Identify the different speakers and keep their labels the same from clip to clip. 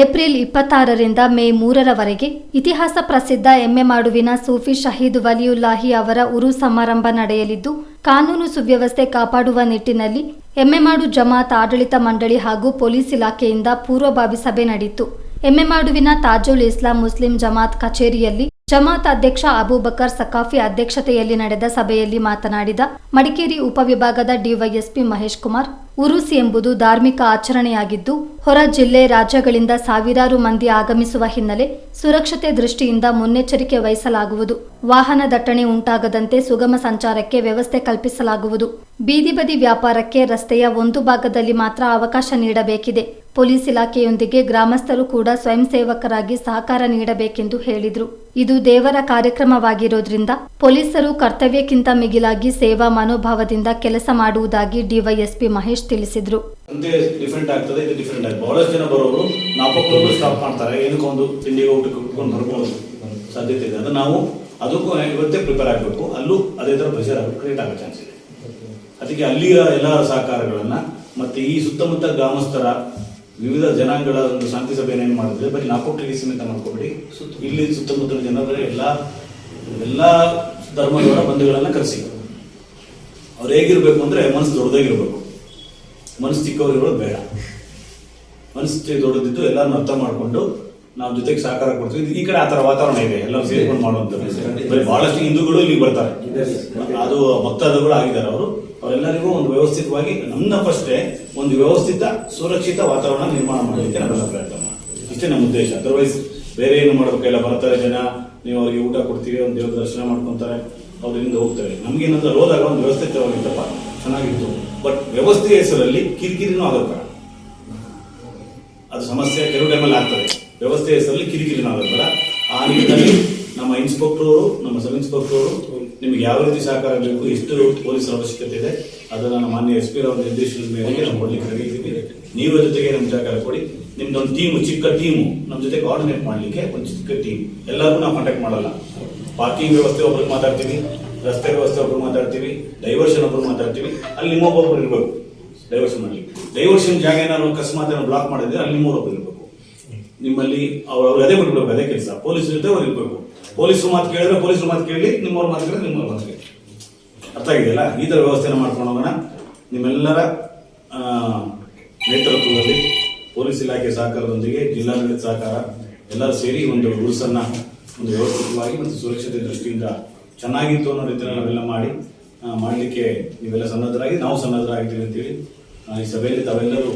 Speaker 1: April ಇಪ್ಪತ್ತಾರರಿಂದ May ಮೂರರವರೆಗೆ ಇತಿಹಾಸ ಪ್ರಸಿದ್ಧ ಎಮ್ಮೆಮಾಡುವಿನ ಸೂಫಿ ಶಹೀದ್ ವಲಿಯುಲ್ಲಾಹಿ ಅವರ ಉರು ಸಮಾರಂಭ ನಡೆಯಲಿದ್ದು, ಕಾನೂನು ಸುವ್ಯವಸ್ಥೆ ಕಾಪಾಡುವ ನಿಟ್ಟಿನಲ್ಲಿ ಎಮ್ಮೆಮಾಡು ಜಮಾತ್ ಆಡಳಿತ ಮಂಡಳಿ ಹಾಗೂ ಪೊಲೀಸ್ ಇಲಾಖೆಯಿಂದ ಪೂರ್ವಭಾವಿ ಸಭೆ ನಡೆಯಿತು. ಎಮ್ಮೆಮಾಡುವಿನ ತಾಜುಲ್ ಇಸ್ಲಾಂ ಮುಸ್ಲಿಂ ಜಮಾತ್ ಕಚೇರಿಯಲ್ಲಿ ಜಮಾತ್ ಅಧ್ಯಕ್ಷ ಅಬೂಬಕರ್ ಸಕಾಫಿ ಅಧ್ಯಕ್ಷತೆಯಲ್ಲಿ ನಡೆದ ಸಭೆಯಲ್ಲಿ ಮಾತನಾಡಿದ ಮಡಿಕೇರಿ ಉಪವಿಭಾಗದ ಡಿವೈಎಸ್ಪಿ ಮಹೇಶ್ ಕುಮಾರ್ ಉರುಸ್ ಎಂಬುದು ಧಾರ್ಮಿಕ ಆಚರಣೆಯಾಗಿದ್ದು, ಹೊರ ಜಿಲ್ಲೆ ರಾಜ್ಯಗಳಿಂದ ಸಾವಿರಾರು ಮಂದಿ ಆಗಮಿಸುವ ಹಿನ್ನೆಲೆ ಸುರಕ್ಷತೆ ದೃಷ್ಟಿಯಿಂದ ಮುನ್ನೆಚ್ಚರಿಕೆ ವಹಿಸಲಾಗುವುದು. ವಾಹನ ದಟ್ಟಣೆ ಉಂಟಾಗದಂತೆ ಸುಗಮ ಸಂಚಾರಕ್ಕೆ ವ್ಯವಸ್ಥೆ ಕಲ್ಪಿಸಲಾಗುವುದು. ಬೀದಿ ಬದಿ ವ್ಯಾಪಾರಕ್ಕೆ ರಸ್ತೆಯ ಒಂದು ಭಾಗದಲ್ಲಿ ಮಾತ್ರ ಅವಕಾಶ ನೀಡಬೇಕಿದೆ. ಪೊಲೀಸ್ ಇಲಾಖೆಯೊಂದಿಗೆ ಗ್ರಾಮಸ್ಥರು ಕೂಡ ಸ್ವಯಂ ಸೇವಕರಾಗಿ ಸಹಕಾರ ನೀಡಬೇಕೆಂದು ಹೇಳಿದರು. ಇದು ದೇವರ ಕಾರ್ಯಕ್ರಮವಾಗಿರೋದ್ರಿಂದ ಪೊಲೀಸರು ಕರ್ತವ್ಯಕ್ಕಿಂತ ಮಿಗಿಲಾಗಿ ಸೇವಾ ಮನೋಭಾವದಿಂದ ಕೆಲಸ ಮಾಡುವುದಾಗಿ ಡಿವೈಎಸ್ಪಿ ಮಹೇಶ್ ತಿಳಿಸಿದರು.
Speaker 2: ತಿಳಿಸಿದ್ರು ಡಿಫ್ರೆಂಟ್ ಆಗ್ತದೆ, ಇದು ಡಿಫ್ರೆಂಟ್ ಆಗಿದೆ ಬಹಳಷ್ಟು ಜನ ಬರೋರು ನಾಲ್ಕು ಸ್ಟಾಪ್ ಮಾಡ್ತಾರೆ. ಏನಕ್ಕೆ ಒಂದು ತಿಂಡಿಗೆ ಊಟಕ್ಕೆ ಕುತ್ಕೊಂಡು ಬರ್ಬೋದು ಸಾಧ್ಯತೆ ಇದೆ. ಅದು ನಾವು ಅದಕ್ಕೂ ಇವತ್ತೇ ಪ್ರಿಪೇರ್ ಆಗಬೇಕು. ಅಲ್ಲೂ ಅದೇ ಥರ ಪ್ರೆಷರ್ ಆಗಬೇಕು ಕ್ರಿಯೇಟ್ ಆಗೋ ಚಾನ್ಸ್ ಇದೆ. ಅದಕ್ಕೆ ಅಲ್ಲಿಯ ಎಲ್ಲ ಸಹಕಾರಗಳನ್ನ ಮತ್ತೆ ಈ ಸುತ್ತಮುತ್ತ ಗ್ರಾಮಸ್ಥರ ವಿವಿಧ ಜನಾಂಗಗಳ ಒಂದು ಶಾಂತಿ ಸಭೆಯನ್ನು ಏನು ಮಾಡಿದ್ರೆ ಬರೀ ನಾಲ್ಕು ಸೀಮಿತ ಮಾಡ್ಕೊಬಿಡಿ. ಇಲ್ಲಿ ಸುತ್ತಮುತ್ತಲ ಜನರ ಎಲ್ಲ ಎಲ್ಲ ಧರ್ಮದವರ ಬಂಧುಗಳನ್ನ ಕರೆಸಿ. ಅವ್ರು ಹೇಗಿರಬೇಕು ಅಂದ್ರೆ ಮನಸ್ಸು ದೊಡ್ಡದಾಗಿರ್ಬೇಕು. ಮನಸ್ಸು ಚಿಕ್ಕವರಿರೋದು ಬೇಡ. ಮನಸ್ಸು ದೊಡ್ಡದಿದ್ದು ಎಲ್ಲಾನು ಅರ್ಥ ಮಾಡಿಕೊಂಡು ನಾವು ಜೊತೆಗೆ ಸಹಕಾರ ಕೊಡ್ತೀವಿ. ಈ ಕಡೆ ಆ ತರ ವಾತಾವರಣ ಇದೆ. ಎಲ್ಲರೂ ಸೇರ್ಕೊಂಡು ಮಾಡುವಂಥದ್ದು. ಬಹಳಷ್ಟು ಹಿಂದೂಗಳು ಇಲ್ಲಿ ಬರ್ತಾರೆ. ಅದು ಭಕ್ತಾದಿಗಳು ಆಗಿದ್ದಾರೆ ಅವರು. ಅವರೆಲ್ಲರಿಗೂ ಒಂದು ವ್ಯವಸ್ಥಿತವಾಗಿ ನನ್ನ ಫಸ್ಟೇ ಒಂದು ವ್ಯವಸ್ಥಿತ ಸುರಕ್ಷಿತ ವಾತಾವರಣ ನಿರ್ಮಾಣ ಮಾಡಲಿಕ್ಕೆ ನಾವೆಲ್ಲ ಪ್ರಯತ್ನ ಮಾಡ್ತೀವಿ ಇಷ್ಟೇ ನಮ್ಮ ಉದ್ದೇಶ. ಅದರ್ವೈಸ್ ಬೇರೆ ಏನು ಮಾಡಬೇಕೆಲ್ಲ ಬರ್ತಾರೆ ಜನ. ನೀವು ಅವರಿಗೆ ಊಟ ಕೊಡ್ತೀವಿ ಒಂದು ದೇವ್ರ ದರ್ಶನ ಮಾಡ್ಕೊತಾರೆ. ಅವ್ರಿಂದ ಹೋಗ್ತಾರೆ. ನಮ್ಗೇನಂದ್ರೆ ಅಲ್ಲಿ ಹೋದಾಗ ಒಂದು ವ್ಯವಸ್ಥಿತವಾಗಿತ್ತಪ್ಪ. ಚೆನ್ನಾಗಿತ್ತು. ಬಟ್ ವ್ಯವಸ್ಥೆ ಹೆಸರಲ್ಲಿ ಕಿರಿಕಿರಿನೂ ಆಗುತ್ತೆ ಅದು ಸಮಸ್ಯೆ ಕೆಲವು ಟೈಮಲ್ಲಿ ಆಗ್ತದೆ. ವ್ಯವಸ್ಥೆ ಹೆಸರಲ್ಲಿ ಕಿರಿಕಿರಿನೂ ಆಗುತ್ತೆ ಆ ನಿಟ್ಟಿನಲ್ಲಿ ನಮ್ಮ ಇನ್ಸ್ಪೆಕ್ಟರ್ ಅವರು ನಮ್ಮ ಸಬ್ ಇನ್ಸ್ಪೆಕ್ಟರ್ ಅವರು ನಿಮ್ಗೆ ಯಾವ ರೀತಿ ಸಹಕಾರ ಬೇಕು, ಎಷ್ಟು ಪೊಲೀಸರ ಅವಶ್ಯಕತೆ ಇದೆ, ಅದನ್ನು ನಮ್ಮ ಮಾನ್ಯ ಎಸ್ ಪಿ ಅವರ ನಿರ್ದೇಶನದ ಮೇರೆಗೆ ನಾವು ಕೊಡ್ಲಿಕ್ಕೆ ರೆಡಿ ನೀವು ಜೊತೆಗೆ ನಮ್ಮ ಸಹಕಾರ ಕೊಡಿ. ನಿಮ್ದೊಂದು ಟೀಮು ಚಿಕ್ಕ ಟೀಮು ನಮ್ಮ ಜೊತೆ ಕೋಆರ್ಡಿನೇಟ್ ಮಾಡಲಿಕ್ಕೆ ಒಂದು ಚಿಕ್ಕ ಟೀಮ್ ಎಲ್ಲರಿಗೂ ನಾವು ಕಾಂಟ್ಯಾಕ್ಟ್ ಮಾಡಲ್ಲ. ಪಾರ್ಕಿಂಗ್ ವ್ಯವಸ್ಥೆ ಒಬ್ಬರಿಗೆ ಮಾತಾಡ್ತೀವಿ. ರಸ್ತೆ ವ್ಯವಸ್ಥೆ ಒಬ್ರು ಮಾತಾಡ್ತೀವಿ ಡೈವರ್ಷನ್ ಒಬ್ರು ಮಾತಾಡ್ತೀವಿ, ಅಲ್ಲಿ ನಿಮ್ಮೊಬ್ಬೊಬ್ರು ಇರಬೇಕು. ಡೈವರ್ಷನ್ ಮಾಡಲಿ ಡೈವರ್ಷನ್ ಜಾಗ ಏನಾದ್ರು ಅಕಸ್ಮಾತ್ ಏನೋ ಬ್ಲಾಕ್ ಮಾಡಿದ್ರೆ ಅಲ್ಲಿ ನಿಮ್ಮೊಬ್ಬರು ಇರಬೇಕು. ನಿಮ್ಮಲ್ಲಿ ಅವ್ರು ಅವ್ರು ಅದೇ ಬಿಟ್ಬಿಡ್ಬೇಕು, ಅದೇ ಕೆಲಸ. ಪೊಲೀಸ್ ಜೊತೆ ಅವ್ರು ಇರಬೇಕು. ಪೊಲೀಸ್ ಮಾತು ಕೇಳಿದ್ರೆ ಪೊಲೀಸರು ಮಾತು ಕೇಳಿ, ನಿಮ್ಮವ್ರ ಮಾತು ಕೇಳಿದ್ರೆ ನಿಮ್ಮವ್ರ ಮಾತು ಕೇಳಿ. ಅರ್ಥ ಆಗಿದೆಯಲ್ಲ ಈ ಥರ ವ್ಯವಸ್ಥೆನ ಮಾಡ್ಕೊಂಡು ಹೋಗೋಣ. ನಿಮ್ಮೆಲ್ಲರ ನೇತೃತ್ವದಲ್ಲಿ ಪೊಲೀಸ್ ಇಲಾಖೆ ಸಹಕಾರದೊಂದಿಗೆ ಜಿಲ್ಲಾಡಳಿತ ಸಹಕಾರ ಎಲ್ಲರೂ ಸೇರಿ ಒಂದು ರೂಲ್ಸನ್ನು ಒಂದು ವ್ಯವಸ್ಥಿತವಾಗಿ ಮತ್ತು ಸುರಕ್ಷತೆ ದೃಷ್ಟಿಯಿಂದ ಚೆನ್ನಾಗಿತ್ತು ಅನ್ನೋ ರೀತಿಯಲ್ಲಿ ನಾವೆಲ್ಲ ಮಾಡಿ ಮಾಡಲಿಕ್ಕೆ ನೀವೆಲ್ಲ ಸನ್ನದ್ಧರಾಗಿ, ನಾವು ಸನ್ನದ್ಧರಾಗಿದ್ದೀವಿ ಅಂತೇಳಿ ಈ ಸಭೆಯಲ್ಲಿ ತಾವೆಲ್ಲರೂ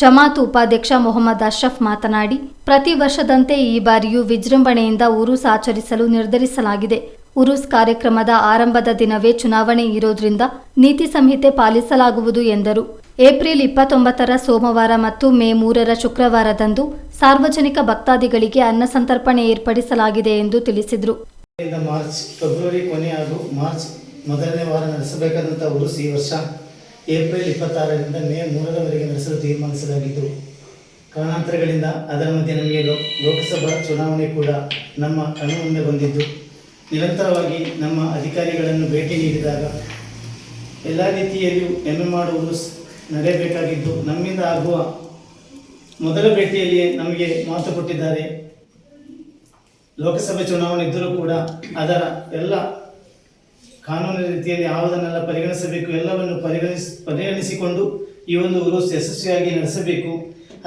Speaker 1: ಜಮಾತ್ ಉಪಾಧ್ಯಕ್ಷ ಮೊಹಮ್ಮದ್ ಅಶ್ರಫ್ ಮಾತನಾಡಿ, ಪ್ರತಿ ವರ್ಷದಂತೆ ಈ ಬಾರಿಯೂ ವಿಜೃಂಭಣೆಯಿಂದ ಉರುಸ್ ಆಚರಿಸಲು ನಿರ್ಧರಿಸಲಾಗಿದೆ. ಉರುಸ್ ಕಾರ್ಯಕ್ರಮದ ಆರಂಭದ ದಿನವೇ ಚುನಾವಣೆ ಇರೋದ್ರಿಂದ ನೀತಿ ಸಂಹಿತೆ ಪಾಲಿಸಲಾಗುವುದು ಎಂದರು. ಏಪ್ರಿಲ್ ಇಪ್ಪತ್ತೊಂಬತ್ತರ ಸೋಮವಾರ ಮತ್ತು ಮೇ ಮೂರರ ಶುಕ್ರವಾರದಂದು ಸಾರ್ವಜನಿಕ ಭಕ್ತಾದಿಗಳಿಗೆ ಅನ್ನ ಸಂತರ್ಪಣೆ ಏರ್ಪಡಿಸಲಾಗಿದೆ ಎಂದು ತಿಳಿಸಿದರು.
Speaker 3: ಇಂದ ಮಾರ್ಚ್, ಫೆಬ್ರವರಿ ಕೊನೆ ಹಾಗೂ ಮಾರ್ಚ್ ಮೊದಲನೇ ವಾರ ನಡೆಸಬೇಕಾದಂಥ ಊರು ಈ ವರ್ಷ. ಏಪ್ರಿಲ್ ಇಪ್ಪತ್ತಾರರಿಂದ ಮೇ ಮೂರರವರೆಗೆ ನಡೆಸಲು ತೀರ್ಮಾನಿಸಲಾಗಿದ್ದು ಕಾರಣಾಂತರಗಳಿಂದ ಅದರ ಮಧ್ಯೆ ನಮಗೆ ಲೋಕಸಭಾ ಚುನಾವಣೆ ಕೂಡ ನಮ್ಮ ಕಣ್ಣು ಮುಂದೆ ಬಂದಿದ್ದು. ನಿರಂತರವಾಗಿ ನಮ್ಮ ಅಧಿಕಾರಿಗಳನ್ನು ಭೇಟಿ ನೀಡಿದಾಗ ಎಲ್ಲ ರೀತಿಯಲ್ಲಿಯೂ ಎಮ್ಮೆ ಮಾಡುವ ಉರುಸ್ ನಡೆಯಬೇಕಾಗಿದ್ದು ನಮ್ಮಿಂದ ಆಗುವ ಮೊದಲ ಭೇಟಿಯಲ್ಲಿಯೇ ನಮಗೆ ಮಾತು ಕೊಟ್ಟಿದ್ದಾರೆ. ಲೋಕಸಭೆ ಚುನಾವಣೆ ಇದ್ದರೂ ಕೂಡ ಅದರ ಎಲ್ಲ ಕಾನೂನು ರೀತಿಯಲ್ಲಿ ಯಾವುದನ್ನೆಲ್ಲ ಪರಿಗಣಿಸಬೇಕು, ಎಲ್ಲವನ್ನು ಪರಿಗಣಿಸಿ, ಪರಿಗಣಿಸಿಕೊಂಡು ಈ ಒಂದು ಉರುಸ್ ಯಶಸ್ವಿಯಾಗಿ ನಡೆಸಬೇಕು.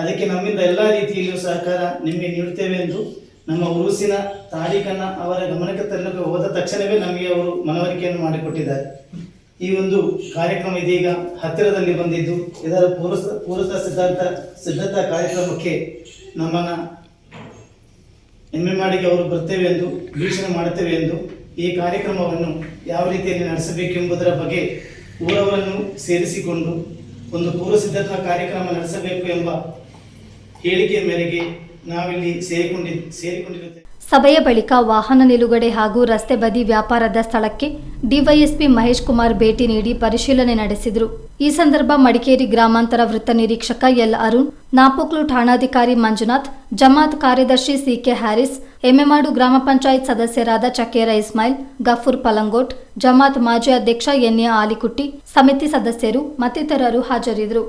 Speaker 3: ಅದಕ್ಕೆ ನಮ್ಮಿಂದ ಎಲ್ಲ ರೀತಿಯಲ್ಲಿಯೂ ಸಹಕಾರ ನಿಮಗೆ ನೀಡುತ್ತೇವೆ ಎಂದು ನಮ್ಮ ಉರುಸಿನ ತಾರೀಖನ್ನು ಅವರ ಗಮನಕ್ಕೆ ತರಲು ಹೋದ ತಕ್ಷಣವೇ ನಮಗೆ ಅವರು ಮನವರಿಕೆಯನ್ನು ಮಾಡಿಕೊಟ್ಟಿದ್ದಾರೆ. ಈ ಒಂದು ಕಾರ್ಯಕ್ರಮ ಇದೀಗ ಹತ್ತಿರದಲ್ಲಿ ಬಂದಿದ್ದು, ಇದರ ಪೂರ್ವ ಪೂರ್ವ ಸಿದ್ಧಾಂತ, ಸಿದ್ಧತಾ ಕಾರ್ಯಕ್ರಮಕ್ಕೆ ನಮ್ಮನ್ನು ಎಮ್ಮೆ ಮಾಡಿಗೆ ಅವರು ಬರ್ತೇವೆ ಎಂದು, ವೀಕ್ಷಣೆ ಮಾಡುತ್ತೇವೆ ಎಂದು ಈ ಕಾರ್ಯಕ್ರಮವನ್ನು ಯಾವ ರೀತಿಯಲ್ಲಿ ನಡೆಸಬೇಕೆಂಬುದರ ಬಗ್ಗೆ ಊರವರನ್ನು ಸೇರಿಸಿಕೊಂಡು ಒಂದು ಪೂರ್ವ ಸಿದ್ಧತಾ ಕಾರ್ಯಕ್ರಮ ನಡೆಸಬೇಕು ಎಂಬ ಹೇಳಿಕೆಯ ಮೇರೆಗೆ ನಾವಿಲ್ಲಿ ಸೇರಿಕೊಂಡಿ ಸೇರಿಕೊಂಡಿರುತ್ತೇವೆ
Speaker 1: ಸಭೆಯ ಬಳಿಕ ವಾಹನ ನಿಲುಗಡೆ ಹಾಗೂ ರಸ್ತೆ ಬದಿ ವ್ಯಾಪಾರದ ಸ್ಥಳಕ್ಕೆ ಡಿವೈಎಸ್ಪಿ ಮಹೇಶ್ ಕುಮಾರ್ ಭೇಟಿ ನೀಡಿ ಪರಿಶೀಲನೆ ನಡೆಸಿದರು. ಈ ಸಂದರ್ಭ ಮಡಿಕೇರಿ ಗ್ರಾಮಾಂತರ ವೃತ್ತ ನಿರೀಕ್ಷಕ ಎಲ್ ಅರುಣ್, ನಾಪೋಕ್ಲು ಠಾಣಾಧಿಕಾರಿ ಮಂಜುನಾಥ್, ಜಮಾತ್ ಕಾರ್ಯದರ್ಶಿ ಸಿಕೆ ಹ್ಯಾರಿಸ್, ಎಮ್ಮೆಮಾಡು ಗ್ರಾಮ ಪಂಚಾಯತ್ ಸದಸ್ಯರಾದ ಚಕೇರ ಇಸ್ಮಾಯಿಲ್, ಗಫೂರ್ ಪಲಂಗೋಟ್, ಜಮಾತ್ ಮಾಜಿ ಅಧ್ಯಕ್ಷ ಎನ್ಎ ಆಲಿಕುಟ್ಟಿ, ಸಮಿತಿ ಸದಸ್ಯರು ಮತ್ತಿತರರು ಹಾಜರಿದ್ದರು.